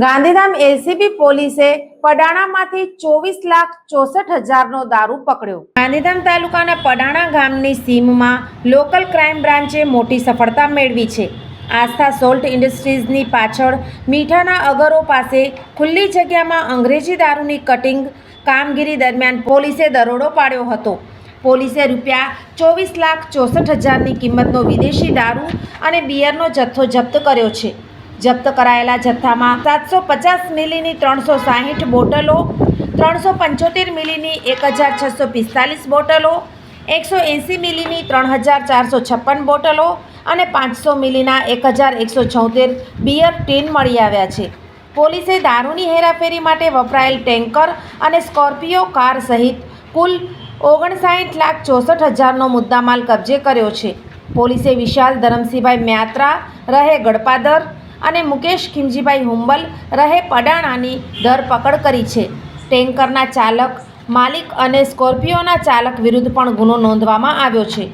Gandhidham LCB પોલીસે પડાણામાંથી ચોવીસ લાખ ચોસઠ હજારનો દારૂ પકડ્યો. ગાંધીધામ તાલુકાના પડાણા ગામની સીમમાં લોકલ ક્રાઇમ બ્રાન્ચે મોટી સફળતા મેળવી છે. આસ્થા સોલ્ટ ઇન્ડસ્ટ્રીઝની પાછળ મીઠાના અગરો પાસે ખુલ્લી જગ્યામાં અંગ્રેજી દારૂની કટિંગ કામગીરી દરમિયાન પોલીસે દરોડો પાડ્યો હતો. પોલીસે રૂપિયા ચોવીસ લાખ ચોસઠ હજારની કિંમતનો વિદેશી દારૂ અને બિયરનો જથ્થો જપ્ત કર્યો છે. જપ્ત કરાયેલા જથ્થામાં સાતસો પચાસ મિલીની ત્રણસો સાહીઠ બોટલો, ત્રણસો પંચોતેર મિલીની એક હજાર છસો પિસ્તાલીસ બોટલો, એકસો એંસી મિલીની ત્રણ હજાર ચારસો છપ્પન બોટલો અને પાંચસો મિલીના એક હજાર એકસો છોતેર બિયર ટીન મળી આવ્યા છે. પોલીસે દારૂની હેરાફેરી માટે વપરાયેલ ટેન્કર અને સ્કોર્પિયો કાર સહિત કુલ ઓગણસાઠ લાખ ચોસઠ હજારનો મુદ્દામાલ કબજે કર્યો છે. પોલીસે વિશાલ ધરમસિંહભાઈ મ્યાત્રા, રહે ગડપાદર અને મુકેશ ખીમજીભાઈ હુંબલ રહે પડાણાની ધરપકડ કરી છે. ટેન્કરના ચાલક, માલિક અને સ્કોર્પિયોના ચાલક વિરુદ્ધ પણ ગુનો નોંધવામાં આવ્યો છે.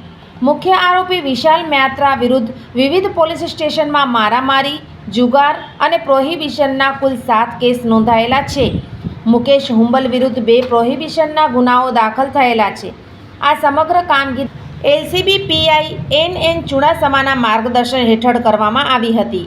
મુખ્ય આરોપી વિશાલ મ્યાત્રા વિરુદ્ધ વિવિધ પોલીસ સ્ટેશનમાં મારામારી, જુગાર અને પ્રોહિબિશનના કુલ સાત કેસ નોંધાયેલા છે. મુકેશ હુંબલ વિરુદ્ધ બે પ્રોહિબિશનના ગુનાઓ દાખલ થયેલા છે. આ સમગ્ર કામગીરી એલસીબી પીઆઈ એન એન ચુડાસમાના માર્ગદર્શન હેઠળ કરવામાં આવી હતી.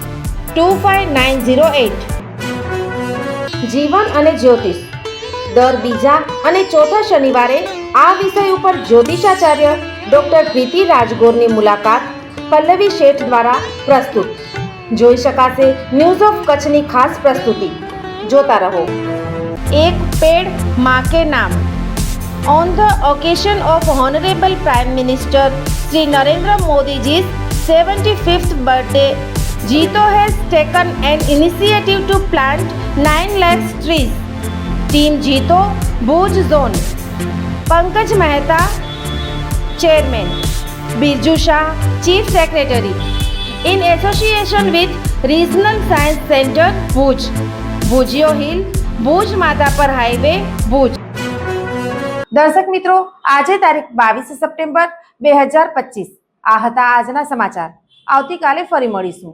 two five nine zero eight. જીવન અને જ્યોતિષ. દર બીજા અને ચોથા શનિવારે આ વિષય ઉપર જ્યોતિષાચાર્ય ડૉક્ટર પ્રીતિ રાજગોરની મુલાકાત પલ્લવી શેઠ દ્વારા પ્રસ્તુત. જોઈ શકાશે ન્યૂઝ ઓફ કચ્છની ખાસ પ્રસ્તુતિ. જોતા રહો. એક પેડમાં કે નામ. On the occasion of Honorable Prime Minister Sri Narendra Modi's 75th birthday, Jito has taken an initiative to plant 9 lakhs trees. Team Jito, Bhuj Zone. Pankaj Mehta, Chairman. Birju Shah, Chief Secretary. In association with Regional Science Center, Bhuj. Bhujiyo hill Bhuj Madhapar highway Bhuj દર્શક મિત્રો આજે તારીખ બાવીસ September બે હજાર પચીસ આ હતા આજના સમાચાર આવતીકાલે ફરી મળીશું